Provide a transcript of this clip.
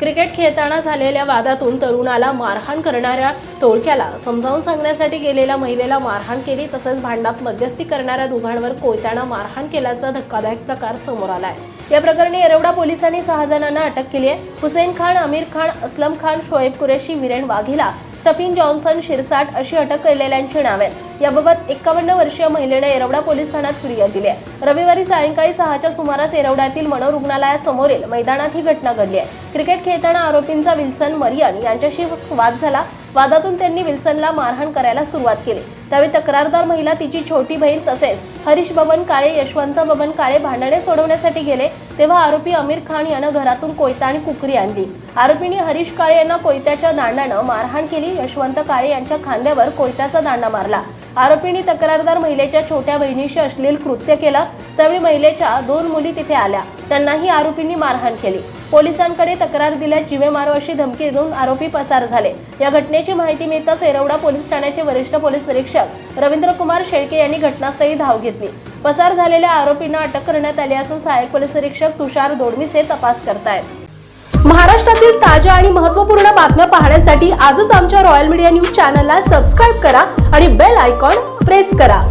Cricket खेळताना झालेल्या वादातून तरुणाला मारहाण करणाऱ्या टोळक्याला समजावून सांगण्यासाठी गेलेल्या महिलेला मारहाण केली तसेच भांडात मध्यस्थी करणाऱ्या दोघांवर कोयत्यानं मारहाण केल्याचा धक्कादायक प्रकार समोर आलाय. या प्रकरणी येरवडा पोलिसांनी सहा जणांना अटक केली आहे. हुसेन खान आमिर खान असलम खान शोएब कुरेशी विरेन वाघिला स्टफिन जॉन्सन शिरसाट अशी अटक केलेल्यांची नावे. याबाबत एकावन्न वर्षीय महिलेनं येरवडा पोलीस ठाण्यात फिर्याद दिली आहे. रविवारी सायंकाळी सहाच्या सुमारास येरवड्यातील मनोरुग्णालयासमोरील मैदानात ही घटना घडली आहे. क्रिकेट खेळताना आरोपींचा विल्सन मरियन यांच्याशी वाद झाला. वादातून त्यांनी विल्सनला मारहाण करायला सुरुवात केली. त्यावेळी तक्रारदार महिला तिची छोटी बहीण तसेच हरीश बबन काळे यशवंत बबन काळे भांडणे सोडवण्यासाठी गेले. तेव्हा आरोपी आमिर खान यानं घरातून कोयता आणि कुकरी आणली. आरोपींनी हरीश काळे यांना कोयत्याच्या दांडानं मारहाण केली. यशवंत काळे यांच्या खांद्यावर कोयत्याचा दांडा मारला. आरोपींनी तक्रारदार महिलेच्या छोट्या बहिणीशी अश्लील कृत्य केलं. त्यावेळी महिलेच्या दोन मुली तिथे आल्या. त्यांनाही आरोपींनी मारहाण केली. पोलिसांकडे तक्रार दिल्यास जीवे मारो अशी धमकी देऊन आरोपी पसार झाले. या घटनेची माहिती मिळताच एरवडा पोलीस ठाण्याचे वरिष्ठ पोलीस निरीक्षक रवींद्र कुमार शेळके यांनी घटनास्थळी धाव घेतली. पसार झालेल्या आरोपींना अटक करण्यात आली असून सहाय्यक पोलीस निरीक्षक तुषार दोडमिसे तपास करतायत. महाराष्ट्रातील ताज्या आणि महत्त्वपूर्ण बातम्या पाहण्यासाठी आजच आमच्या रॉयल मीडिया न्यूज चॅनलला सबस्क्राईब करा आणि बेल आयकॉन प्रेस करा.